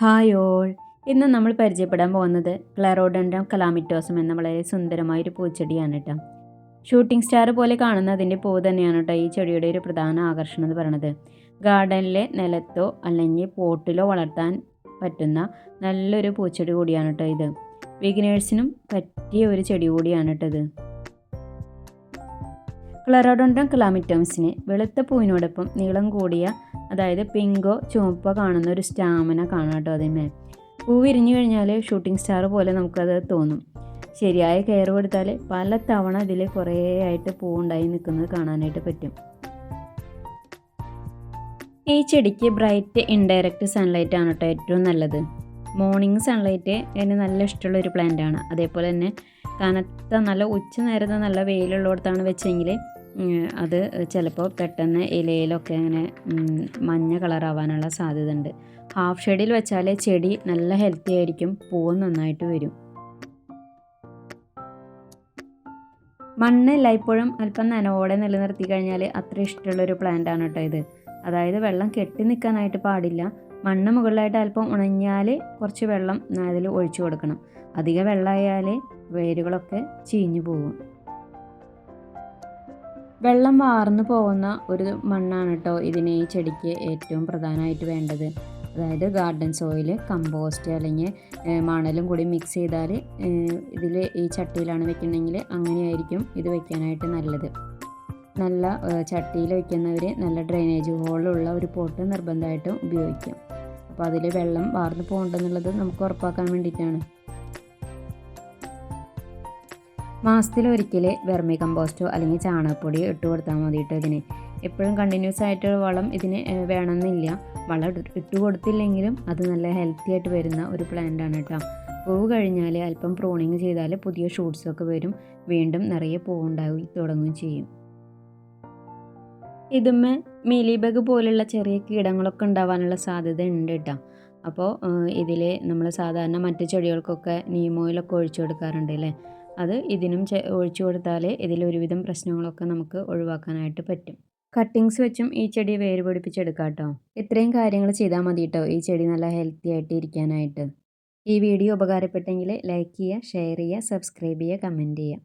Hi all. ഇന്ന് നമ്മൾ പരിചയപ്പെടാൻ പോകുന്നത് ക്ലറോഡൻഡം കലാമിറ്റോസം എന്ന വളരെ സുന്ദരമായ ഒരു പൂച്ചെടിയാണ് കേട്ടോ. ഷൂട്ടിംഗ് സ്റ്റാർ പോലെ കാണുന്ന അതിന്റെ പൂ തന്നെയാണ് കേട്ടോ ഈ ചെടിയുടെ ഒരു പ്രധാന ആകർഷണം എന്ന് പറയുന്നത് ഗാർഡനിലെ നിലത്തോ അല്ലെങ്കിൽ പോട്ടിലോ വളർത്താൻ പറ്റുന്ന നല്ലൊരു പൂച്ചെടി കൂടിയാണ് കേട്ടോ ഇത്. ബിഗിനേഴ്സിനും പറ്റിയ ഒരു ചെടി കൂടിയാണ് കേട്ടോ ഇത്. ക്ലറോഡോണ്ടം ക്ലാമിറ്റോംസിന് വെളുത്ത പൂവിനോടൊപ്പം നീളം കൂടിയ അതായത് പിങ്കോ ചുവപ്പോ കാണുന്ന ഒരു സ്റ്റാമിന കാണാം കേട്ടോ അതിന്മേ പൂ വിരിഞ്ഞു കഴിഞ്ഞാൽ ഷൂട്ടിംഗ് സ്റ്റാർ പോലെ നമുക്കത് തോന്നും. ശരിയായ കെയർ കൊടുത്താൽ പല തവണ ഇതിൽ കുറേ ആയിട്ട് പൂ ഉണ്ടായി നിൽക്കുന്നത് കാണാനായിട്ട് പറ്റും. ഈ ചെടിക്ക് ബ്രൈറ്റ് ഇൻഡയറക്റ്റ് സൺലൈറ്റ് ആണ് കേട്ടോ ഏറ്റവും നല്ലത്. മോർണിംഗ് സൺലൈറ്റ് അതിന് നല്ല ഇഷ്ടമുള്ള ഒരു പ്ലാന്റ് ആണ്. അതേപോലെ തന്നെ കനത്ത നല്ല ഉച്ച നേരത്തെ നല്ല വെയിലുള്ളിടത്താണ് വെച്ചെങ്കിൽ അത് ചിലപ്പോൾ പെട്ടെന്ന് ഇലയിലൊക്കെ അങ്ങനെ മഞ്ഞ കളറാവാനുള്ള സാധ്യത ഉണ്ട് ഹാഫ് ഷെയ്ഡിൽ വെച്ചാൽ ചെടി നല്ല ഹെൽത്തി ആയിരിക്കും പൂവ് നന്നായിട്ട് വരും. മണ്ണ് എല്ലായ്പ്പോഴും അല്പം നനവോടെ നിലനിർത്തി കഴിഞ്ഞാൽ അത്ര ഇഷ്ടമുള്ളൊരു പ്ലാന്റ് ആണ് കേട്ടോ ഇത്. അതായത് വെള്ളം കെട്ടി നിൽക്കാനായിട്ട് പാടില്ല. മണ്ണ് മുകളിലായിട്ട് അല്പം ഉണങ്ങിയാൽ കുറച്ച് വെള്ളം അതിൽ ഒഴിച്ചു കൊടുക്കണം. അധികം വെള്ളമായാൽ വേരുകളൊക്കെ ചീഞ്ഞു പോകും വെള്ളം വാർന്നു പോകുന്ന ഒരു മണ്ണാണ് കേട്ടോ ഇതിന് ഈ ചെടിക്ക് ഏറ്റവും പ്രധാനമായിട്ട് വേണ്ടത്. അതായത് ഗാർഡൻ സോയിൽ കമ്പോസ്റ്റ് അല്ലെങ്കിൽ മണലും കൂടി മിക്സ് ചെയ്താൽ ഇതിൽ ഈ ചട്ടിയിലാണ് വെക്കണമെങ്കിൽ അങ്ങനെയായിരിക്കും ഇത് വെക്കാനായിട്ട് നല്ലത്. നല്ല ചട്ടിയിൽ വെക്കുന്നവർ നല്ല ഡ്രെയിനേജ് ഹോളുള്ള ഒരു പോട്ട് നിർബന്ധമായിട്ടും ഉപയോഗിക്കാം. അപ്പോൾ അതിൽ വെള്ളം വാർന്നു പോകണ്ടെന്നുള്ളത് നമുക്ക് ഉറപ്പാക്കാൻ വേണ്ടിയിട്ടാണ്. മാസത്തിലൊരിക്കൽ വെർമി കമ്പോസ്റ്റോ അല്ലെങ്കിൽ ചാണകപ്പൊടി ഇട്ട് കൊടുത്താൽ മതി കേട്ടോ ഇതിന്. എപ്പോഴും കണ്ടിന്യൂസ് ആയിട്ട് വളം ഇതിന് വേണമെന്നില്ല. വളം ഇട്ട് കൊടുത്തില്ലെങ്കിലും അത് നല്ല ഹെൽത്തി ആയിട്ട് വരുന്ന ഒരു പ്ലാന്റ് ആണ് കേട്ടോ പൂവ് കഴിഞ്ഞാൽ അല്പം പ്രൂണിങ് ചെയ്താൽ പുതിയ ഷൂട്ട്സൊക്കെ വരും. വീണ്ടും നിറയെ പൂവുണ്ടായി തുടങ്ങുകയും ചെയ്യും. ഇതുമ്മേ മീലിബഗ് പോലുള്ള ചെറിയ കീടങ്ങളൊക്കെ ഉണ്ടാവാനുള്ള സാധ്യത ഉണ്ട് കേട്ടോ അപ്പോൾ ഇതിൽ നമ്മൾ സാധാരണ മറ്റു ചെടികൾക്കൊക്കെ നീമോയിലൊക്കെ ഒഴിച്ചു കൊടുക്കാറുണ്ട് അല്ലേ അത് ഇതിനും ഒഴിച്ചു കൊടുത്താലേ ഇതിലൊരുവിധം പ്രശ്നങ്ങളൊക്കെ നമുക്ക് ഒഴിവാക്കാനായിട്ട് പറ്റും. കട്ടിങ്സ് വെച്ചും ഈ ചെടി വേര് പിടിപ്പിച്ചെടുക്കാം കേട്ടോ ഇത്രയും കാര്യങ്ങൾ ചെയ്താൽ മതി കേട്ടോ ഈ ചെടി നല്ല ഹെൽത്തി ആയിട്ട് ഇരിക്കാനായിട്ട്. ഈ വീഡിയോ ഉപകാരപ്പെട്ടെങ്കിൽ ലൈക്ക് ചെയ്യുക ഷെയർ ചെയ്യുക സബ്സ്ക്രൈബ് ചെയ്യുക കമന്റ് ചെയ്യുക.